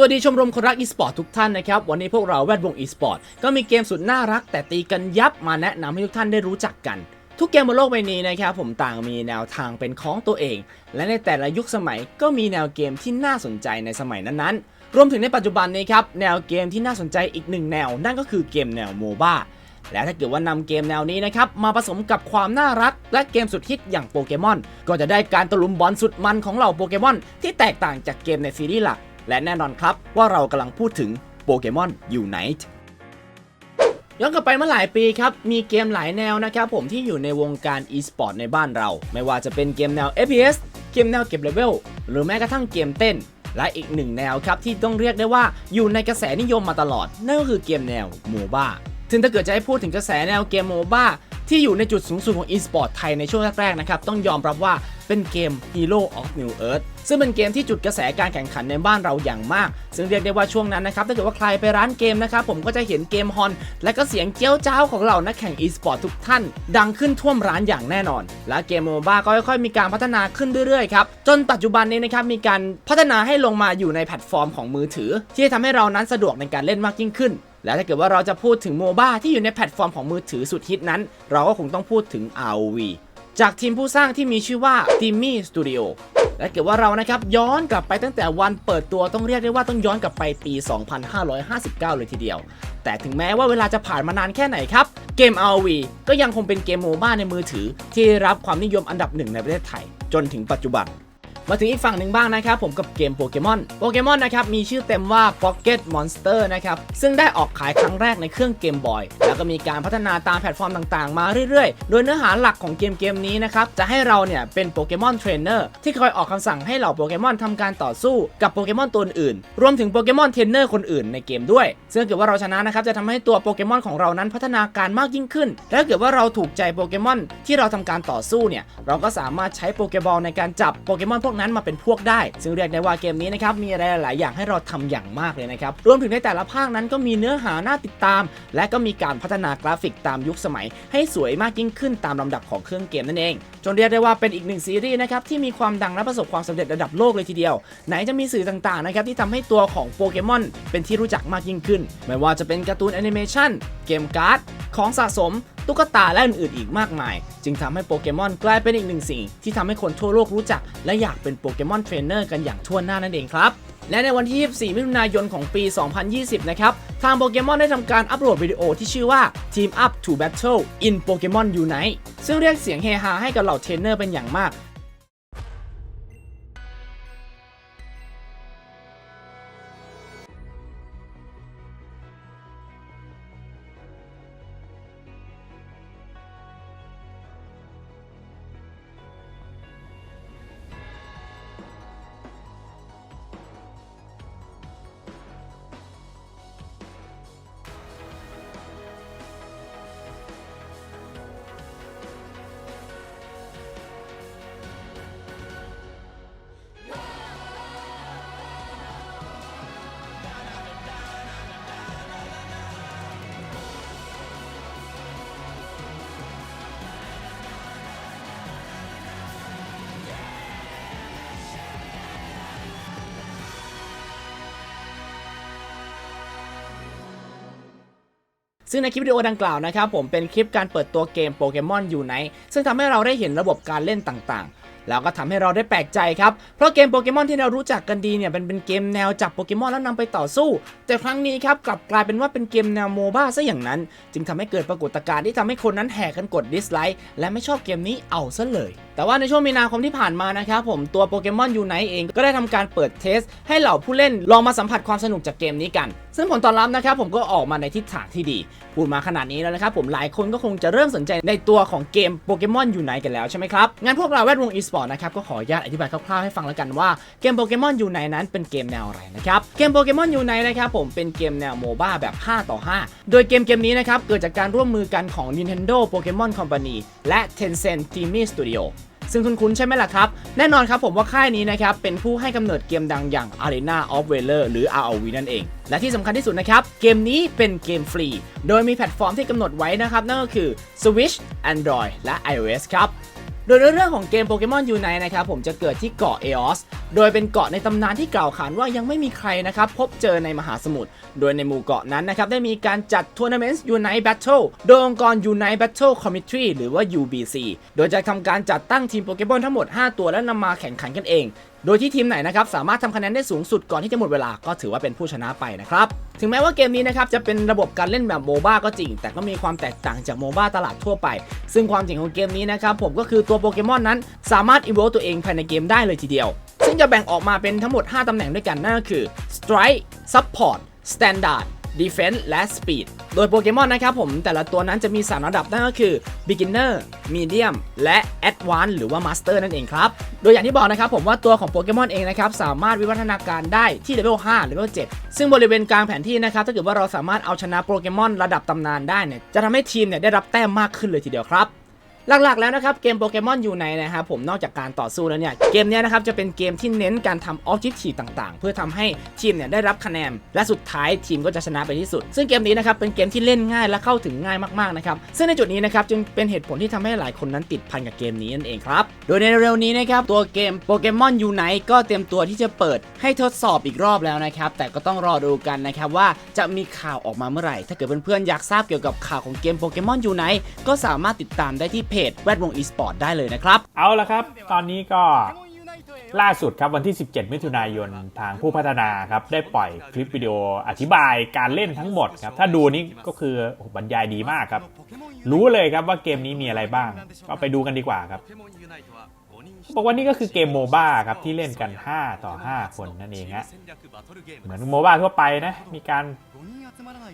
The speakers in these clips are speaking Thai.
สวัสดีชมรมคนรักอีสปอร์ตทุกท่านนะครับ วันนี้พวกเราแวดวงอีสปอร์ตก็มีเกมสุดน่ารัก แต่ตีกันยับมาแนะนำให้ทุกท่านได้รู้จักกัน ทุกเกมบนโลกใบนี้นะครับผมต่างมีแนวทางเป็นของตัวเอง และในแต่ละยุคสมัยก็มีแนวเกมที่น่าสนใจในสมัยนั้นๆ รวมถึงในปัจจุบันนี้ครับแนวเกมที่น่าสนใจอีกหนึ่งแนว นั่นก็คือเกมแนวโมบ้าและถ้าเกิดว่านำเกมแนวนี้นะครับมาผสมกับความน่ารัก และเกมสุดฮิตอย่างโปเกมอน ก็จะได้การตะลุมบอลสุดมันของเหล่าโปเกมอนที่แตกต่างจากเกมในซีรีส์หลัก และแน่นอนครับว่าเรากำลังพูดถึงโปเกมอนยูไนต์ย้อนกลับไปเมื่อหลายปีครับ มีเกมหลายแนวนะครับผมที่อยู่ในวงการ e-sport ในบ้านเรา ไม่ว่าจะเป็นเกมแนว FPS เกมแนวเก็บเลเวล หรือแม้กระทั่งเกมเต้น และอีกหนึ่งแนวครับที่ต้องเรียกได้ว่าอยู่ในกระแสนิยมมาตลอด นั่นก็คือเกมแนวโมบ้าถึงถ้าเกิดจะให้พูดถึงกระแสแนวเกมโมบ้า ที่อยู่ในจุดสูงสุดของ e-sport ไทยในช่วงแรกๆนะครับต้องยอมรับว่าเป็นเกม Hero of New Earth ซึ่งเป็นเกมที่จุดกระแสการแข่งขันในบ้านเราอย่างมาก ซึ่งเรียกได้ว่าช่วงนั้นนะครับถ้าเกิดว่าใครไปร้านเกมนะครับผมก็จะเห็นเกมฮอน และก็เสียงเจี้ยวจ้าของเหล่านักแข่ง e-sport ทุกท่าน ดังขึ้นท่วมร้านอย่างแน่นอน และเกมโมบ้าก็ค่อยๆ มีการพัฒนาขึ้นเรื่อยๆครับจนปัจจุบันนี้นะครับมีการพัฒนาให้ลงมาอยู่ในแพลตฟอร์มของมือถือ ที่จะทำให้เรานั้นสะดวกในการเล่นมากยิ่งขึ้น และถ้าเกิดว่าเราจะพูดถึงโมบ้าที่อยู่ในแพลตฟอร์มของมือถือสุดฮิตนั้น เราก็คงต้องพูดถึง ROV จากทีมผู้สร้างที่มีชื่อว่า t i m m y Studio และเกิดว่าเรานะครับย้อนกลับไปตั้งแต่วันเปิดตัวต้องเรียกได้ว่าต้องย้อนกลับไปปี 2559 เลยทีเดียว แต่ถึงแม้ว่าเวลาจะผ่านมานานแค่ไหนครับ เกม ROV ก็ยังคงเป็นเกมโมบ้าในมือถือ ที่รับความนิยมอันดับหนึ่งในประเทศไทย จนถึงปัจจุบัน มาถึงอีกฝั่งหนึ่งบ้างนะครับผมกับเกมโปเกมอนโปเกมอนนะครับมีชื่อเต็มว่า Pocket Monster นะครับซึ่งได้ออกขายครั้งแรกในเครื่องเกมบอยแล้วก็มีการพัฒนาตามแพลตฟอร์มต่างๆ มาเรื่อยๆ โดยเนื้อหาหลักของเกมเกมนี้นะครับจะให้เราเนี่ยเป็นโปเกมอนเทรนเนอร์ที่คอยออกคำสั่งให้เหล่าโปเกมอนทำการต่อสู้กับโปเกมอนตัวอื่น รวมถึงโปเกมอนเทรนเนอร์คนอื่นในเกมด้วย ซึ่งเกิดว่าเราชนะนะครับจะทำให้ตัวโปเกมอนของเรานั้นพัฒนาการมากยิ่งขึ้น และถ้าเกิดว่าเราถูกใจโปเกมอนที่เราทำการต่อสู้เนี่ยเราก็สามารถใช้โปเกบอลในการจับโปเกมอนพวกนั้นมาเป็นพวกได้ ซึ่งเรียกได้ว่าเกมนี้นะครับมีอะไรหลายๆอย่างให้เราทำอย่างมากเลยนะครับรวมถึงในแต่ละภาคนั้นก็มีเนื้อหาน่าติดตาม และก็มีการพัฒนากราฟิกตามยุคสมัย ให้สวยมากยิ่งขึ้นตามลำดับของเครื่องเกมนั่นเอง จนเรียกได้ว่าเป็นอีกหนึ่งซีรีส์นะครับที่มีความดังและประสบความสำเร็จระดับโลกเลยทีเดียว ไหนจะมีสื่อต่างๆนะครับที่ทำให้ตัวของโปเกมอนเป็นที่รู้จักมากยิ่งขึ้น ไม่ว่าจะเป็นการ์ตูนแอนิเมชันเกมการ์ดของสะสม ตุ๊กตาและอื่นๆอีกมากมาย จึงทำให้โปเกมอนกลายเป็นอีกหนึ่งสิ่ง ที่ทำให้คนทั่วโลกรู้จัก และอยากเป็นโปเกมอนเทรนเนอร์กันอย่างทั่วหน้านั่นเองครับและในวันที่ 24 มิถุนายนของปี 2020 นะครับ ทางโปเกมอนได้ทำการอัปโหลดวิดีโอที่ชื่อว่า Team Up to Battle in Pokemon Unite ซึ่งเรียกเสียงเฮฮาให้กับเหล่าเทรนเนอร์เป็นอย่างมาก ซึ่งในคลิปวิดีโอดังกล่าวนะครับผมเป็นคลิปการเปิดตัวเกมโปเกมอนยูไนซึ่งทำให้เราได้เห็นระบบการเล่นต่างๆ แล้วก็ทำให้เราได้แปลกใจครับ เพราะเกมโปเกมอนที่เรารู้จักกันดีเนี่ยเป็นเป็นเกมแนวจับโปเกมอนแล้วนำไปต่อสู้ แต่ครั้งนี้ครับกลับกลายเป็นว่าเป็นเกมแนวโมบ้าซะอย่างนั้น จึงทำให้เกิดปรากฏการณ์ที่ทำให้คนนั้นแห่กันกดดิสไลค์และไม่ชอบเกมนี้เอาซะเลยแต่ว่าในช่วงมีนาคมที่ผ่านมานะครับผมตัวโปเกมอนยูไนเองก็ได้ทำการเปิดเทส ให้เหล่าผู้เล่นลองมาสัมผัสความสนุกจากเกมนี้กัน ซึ่งผลตอบรับนะครับผมก็ออกมาในทิศทางที่ดี พูดมาขนาดนี้แล้วนะครับผมหลายคนก็คงจะเริ่มสนใจในตัวของเกมโปเกมอนยูไนกันแล้วใช่ไหมครับงั้นพวกเราแวดวง e-sport นะครับก็ขออนุญาตอธิบายคร่าวๆให้ฟังแล้วกันว่าเกมโปเกมอนยูไนนั้นเป็นเกมแนวอะไรนะครับเกมโปเกมอนยูไนนะครับผมเป็นเกมแนวโมบ้าแบบ 5 ต่อ 5 โดยเกมเกมนี้นะครับเกิดจากการร่วมมือกันของ Nintendo Pokemon Company และ Tencent Teamy Studio ซึ่งคุ้นๆใช่ไหมล่ะครับ แน่นอนครับผมว่าค่ายนี้นะครับ เป็นผู้ให้กำเนิดเกมดังอย่าง Arena of Valor หรือ ROV นั่นเอง และที่สำคัญที่สุดนะครับ เกมนี้เป็นเกมฟรี โดยมีแพลตฟอร์มที่กำหนดไว้นะครับ นั่นก็คือ Switch Android และ iOS ครับ โดยในเรื่องของเกมโปเกมอนยูไนนะครับผมจะเกิดที่เกาะเอออสโดยเป็นเกาะในตำนานที่กล่าวขานว่ายังไม่มีใครนะครับพบเจอในมหาสมุทร โดยในหมู่เกาะนั้นนะครับได้มีการจัดทัวร์นาเมนต์ยูไน Battle โดยองค์กร Unite Battle Committee หรือว่า UBC โดยจะทำการจัดตั้งทีมโปเกมอนทั้งหมด 5 ตัวและนำมาแข่งขันกันเอง โดยที่ทีมไหนนะครับสามารถทำคะแนนได้สูงสุดก่อนที่จะหมดเวลาก็ถือว่าเป็นผู้ชนะไปนะครับ ถึงแม้ว่าเกมนี้นะครับจะเป็นระบบการเล่นแบบโมบ้าก็จริง แต่ก็มีความแตกต่างจากโมบ้าตลาดทั่วไป ซึ่งความจริงของเกมนี้นะครับผมก็คือตัวโปเกมอนนั้น สามารถอีเวลตัวเองภายในเกมได้เลยทีเดียว ซึ่งจะแบ่งออกมาเป็นทั้งหมด 5ตำแหน่งด้วยกันนั่นก็คือ Strike Support Standard Defense และ Speed โดยโปเกมอนนะครับผมแต่ละตัวนั้นจะมี 3 ระดับนั่นก็คือ Beginner Medium และ Advanced หรือว่า Master นั่นเองครับ โดยอย่างที่บอกนะครับผมว่าตัวของโปเกมอนเองนะครับสามารถวิวัฒนาการได้ที่เลเวล5เลเวล7ซึ่งบริเวณกลางแผนที่นะครับถ้าเกิดว่าเราสามารถเอาชนะโปเกมอนระดับตำนานได้เนี่ยจะทำให้ทีมเนี่ยได้รับแต้มมากขึ้นเลยทีเดียวครับ หลักๆแล้วนะครับเกมโปเกมอนอยู่ในนะครับผมนอกจากการต่อสู้แล้วเนี่ยเกมนี้นะครับจะเป็นเกมที่เน้นการทำออบจิทีต่างๆ เพื่อทำให้ทีมเนี่ยได้รับคะแนนและสุดท้ายทีมก็จะชนะไปที่สุด ซึ่งเกมนี้นะครับเป็นเกมที่เล่นง่ายและเข้าถึงง่ายมากๆนะครับซึ่งในจุดนี้นะครับจึงเป็นเหตุผลที่ทำให้หลายคนนั้นติดพันกับเกมนี้นั่นเองครับโดยในเร็วนี้นะครับตัวเกมโปเกมอนยูไนก็เตรียมตัวที่จะเปิดให้ทดสอบอีกรอบแล้วนะครับแต่ก็ต้องรอดูกันนะครับว่าจะมีข่าวออกมาเมื่อไหร่ ถ้าเกิดเพื่อนๆอยากทราบเกี่ยวกับข่าวของเกมโปเกมอนยูไนก็สามารถติดตามได้ที่เพจแวดวงอีสปอร์ตได้เลยนะครับ เอาละครับ ตอนนี้ก็ล่าสุดครับวันที่ 17 มิถุนายนทางผู้พัฒนาครับได้ปล่อยคลิปวิดีโออธิบายการเล่นทั้งหมดครับถ้าดูนี่ก็คือบรรยายดีมากครับ รู้เลยครับว่าเกมนี้มีอะไรบ้าง ก็ไปดูกันดีกว่าครับบอกว่านี่ก็คือเกมโมบ้าครับที่เล่นกัน 5 ต่อ 5 คนนั่นเองฮะเหมือนโมบ้าทั่วไปนะ มีการ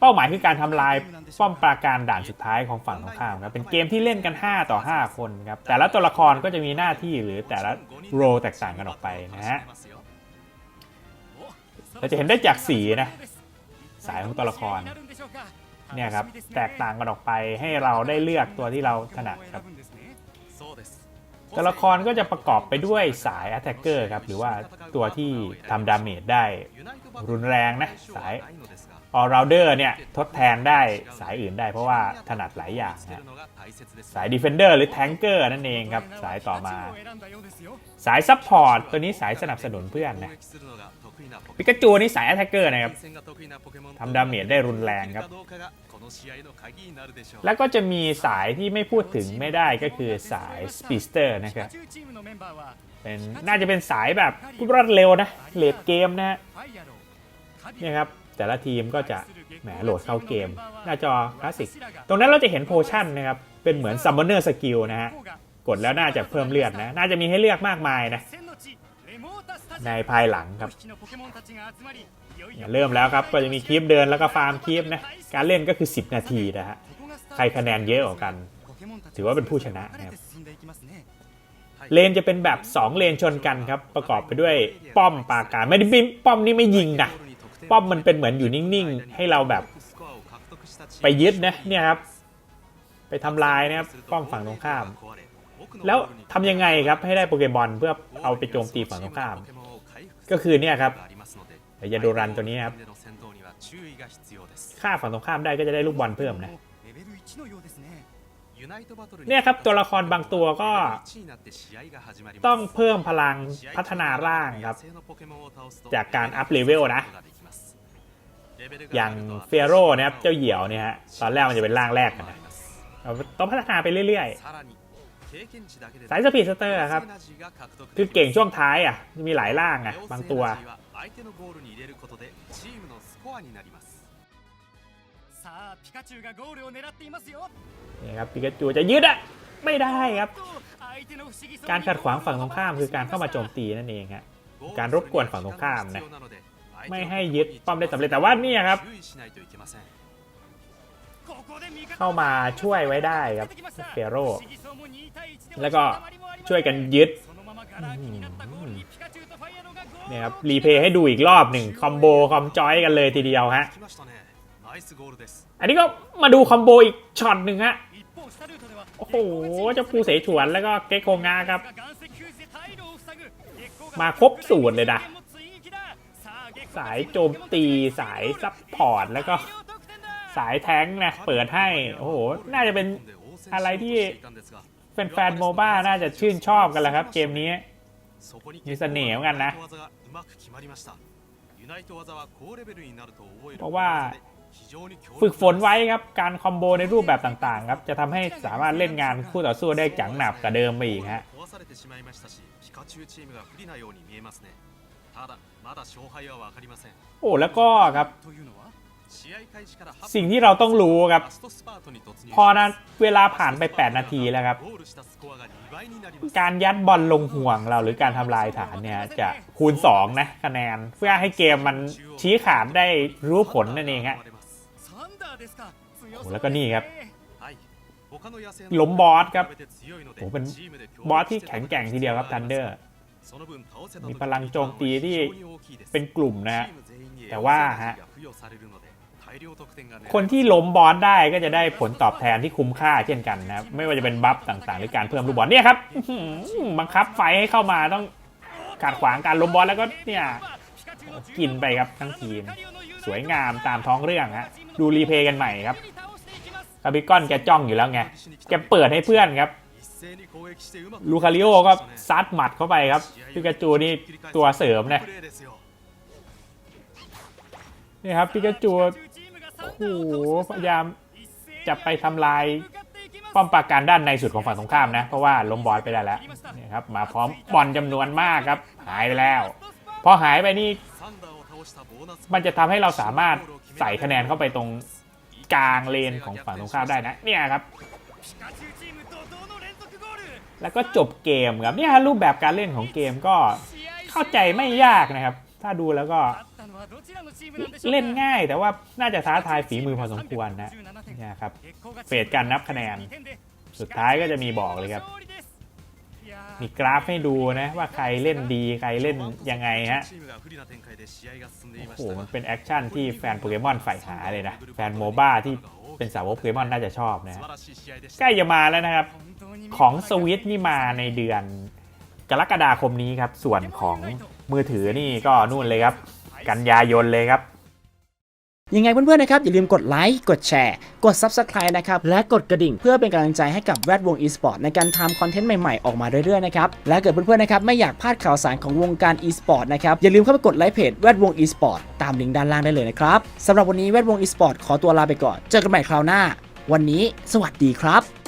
เป้าหมายคือการทำลายป้อมปราการด่านสุดท้ายของฝั่งตรงข้ามครับเป็นเกมที่เล่นกัน 5 ต่อ 5 คนครับแต่ละตัวละครก็จะมีหน้าที่หรือแต่ละโรแตกต่างกันออกไปนะฮะเราจะเห็นได้จากสีนะสายของตัวละครเนี่ยครับแตกต่างกันออกไปให้เราได้เลือกตัวที่เราถนัดครับ ตัวละครก็จะประกอบไปด้วยสาย Attacker ครับ หรือว่าตัวที่ทำดาเมจได้รุนแรงนะ สาย All Rounder เนี่ยทดแทนได้สายอื่นได้เพราะว่าถนัดหลายอย่างนะสาย Defender หรือ Tanker นั่นเองครับ สายต่อมา สาย Support ตัวนี้สายสนับสนุนเพื่อนนะปิกาจูนี่สาย Attacker นะครับทำดาเมจได้รุนแรงครับ แล้วก็จะมีสายที่ไม่พูดถึงไม่ได้ก็คือสาย Speedster นะครับเป็นน่าจะเป็นสายแบบรวดเร็วนะเลดเกมนะฮะเนี่ยครับแต่ละทีมก็จะแหมโหลดเข้าเกม หน้าจอคลาสสิก ตรงนั้นเราจะเห็นโพชั่นนะครับ เป็นเหมือน Summoner Skill นะฮะ กดแล้วน่าจะเพิ่มเลือดนะ น่าจะมีให้เลือกมากมายนะ ในภายหลังครับเนี่ยเริ่มแล้วครับก็จะมีคลิปเดินแล้วก็ฟาร์มคลิปนะการเล่นก็คือ 10 นาทีนะฮะใครคะแนนเยอะกว่ากัน ถือว่าเป็นผู้ชนะนะครับเลนจะเป็นแบบ 2 เลนชนกันครับ ประกอบไปด้วยป้อมปราการไม่ได้บิมป้อมนี่ไม่ยิงนะป้อมมันเป็นเหมือนอยู่นิ่งๆ ให้เราแบบไปยึดนะเนี่ยครับ ไปทำลายนะครับป้อมฝั่งตรงข้าม แล้วทำยังไงครับให้ได้โปเกมอนเพื่อเอาไปโจมตีฝั่งตรงข้าม ก็คือเนี่ยครับยาโดรันตัวนี้ครับฆ่าฝั่งตรงข้ามได้ก็จะได้ลูกบอลเพิ่มนะเนี่ยครับตัวละครบางตัวก็ ต้องเพิ่มพลังพัฒนาร่างครับ จากการอัพเลเวลนะ อย่างเฟโร่นะครับเจ้าเหยี่ยวเนี่ยฮะตอนแรกมันจะเป็นร่างแรกกันนะเราต้องพัฒนาไปเรื่อยๆ สายสปีดสเตอร์ครับ คือเก่งช่วงท้ายอะ มีหลายล่างอะ บางตัว นี่ครับปิกาจูจะยืดอะ ไม่ได้ครับ การขัดขวางฝั่งตรงข้ามคือการเข้ามาโจมตีนั่นเองฮะการรบกวนฝั่งตรงข้ามนะ ไม่ให้ยึดป้อมได้สำเร็จแต่ว่านี่ครับ เข้ามาช่วยไว้ได้ครับเปโรแล้วก็ช่วยกันยึดเนี่ยครับรีเพย์ให้ดูอีกรอบหนึ่งคอมโบคอมจอยกันเลยทีเดียวฮะอันนี้ก็มาดูคอมโบอีกช็อตหนึ่งฮะโอ้โหเจ้าภูเสฉวนแล้วก็เกโคงาครับ มาครบสูตรเลยนะสายโจมตีสายซับพอร์ตแล้วก็ายแท้งนะ เปิดให้ โอ้โห น่าจะเป็นอะไรที่แเป็นแฟนโมบ้าน่าจะชื่นชอบกันแหละครับ เกมนี้ มีเสน่ห์เหมือนกันนะ เพราะว่าฝึกฝนไว้ครับ การคอมโบในรูปแบบต่างๆ ครับ จะทำให้สามารถเล่นงานคู่ต่อสู้ได้จังหนับกว่าเดิมไปอีกฮะโอ้แล้วก็ครับ สิ่งที่เราต้องรู้ครับ พอนะเวลาผ่านไป 8 นาทีแล้วครับ การยัดบอลลงห่วงเราหรือการทำลายฐานเนี่ยจะคูณ 2 นะคะแนน เพื่อให้เกมมันชี้ขาดได้รู้ผลนั่นเองฮะโอ้แล้วก็นี่ครับล้มบอสครับโอ้เป็นบอสที่แข็งแกร่งทีเดียวครับ Thunder มีพลังโจมตีที่เป็นกลุ่มนะฮะแต่ว่าฮะ คนที่ล้มบอสได้ก็จะได้ผลตอบแทนที่คุ้มค่าเช่นกันนะครับไม่ว่าจะเป็นบัฟต่างๆ หรือการเพิ่มลูกบอลเนี่ยครับบังคับไฟให้เข้ามาต้องขัดขวางการล้มบอลแล้วก็เนี่ยกินไปครับทั้งทีม สวยงามตามท้องเรื่องฮะดูรีเพย์กันใหม่ครับคาบิกอนแกจ้องอยู่แล้วไงแกเปิดให้เพื่อนครับลูคาริโอก็ซัดหมัดเข้าไปครับพิกาจูนี่ตัวเสริมนะนี่ครับพิกาจู โอ้โหพยายามจะไปทำลายป้อมปราการด้านในสุดของฝั่งตรงข้ามนะ เพราะว่าล้มบอสไปได้แล้วนี่ครับมาพร้อมบอลจำนวนมากครับ หายไปแล้ว พอหายไปนี่ มันจะทำให้เราสามารถใส่คะแนนเข้าไปตรงกลางเลนของฝั่งตรงข้ามได้นะ เนี่ยครับ แล้วก็จบเกมครับเนี่ยฮะรูปแบบการเล่นของเกมก็เข้าใจไม่ยากนะครับ ถ้าดูแล้วก็ เล่นง่ายแต่ว่าน่าจะท้าทายฝีมือพอสมควรนะเนี่ยครับเฟสการนับคะแนน สุดท้ายก็จะมีบอกเลยครับ มีกราฟให้ดูนะ ว่าใครเล่นดีใครเล่นยังไงฮะโอ้โหมันเป็นแอคชั่นที่แฟนโปเกมอนใฝ่หาเลยนะ แฟนโมบ้าที่เป็นสาวกโปเกมอนน่าจะชอบนะฮะใกล้จะมาแล้วนะครับ ของสวิตนี่มาในเดือนกรกฎาคมนี้ครับ ส่วนของมือถือนี่ก็นู่นเลยครับ กันยายนเลยครับ ยังไงเพื่อนๆนะครับ อย่าลืมกดไลค์ กดแชร์ กด Subscribe นะครับ และกดกระดิ่งเพื่อเป็นกำลังใจให้กับแวดวง e-sport ในการทำคอนเทนต์ใหม่ๆ ออกมาเรื่อยๆนะครับ และเกิดเพื่อนๆนะครับไม่อยากพลาดข่าวสารของวงการ e-sport นะครับ อย่าลืมเข้าไปกดไลค์เพจแวดวง e-sport ตามลิงก์ด้านล่างได้เลยนะครับสำหรับวันนี้แวดวง e-sport ขอตัวลาไปก่อน เจอกันใหม่คราวหน้า วันนี้ สวัสดีครับ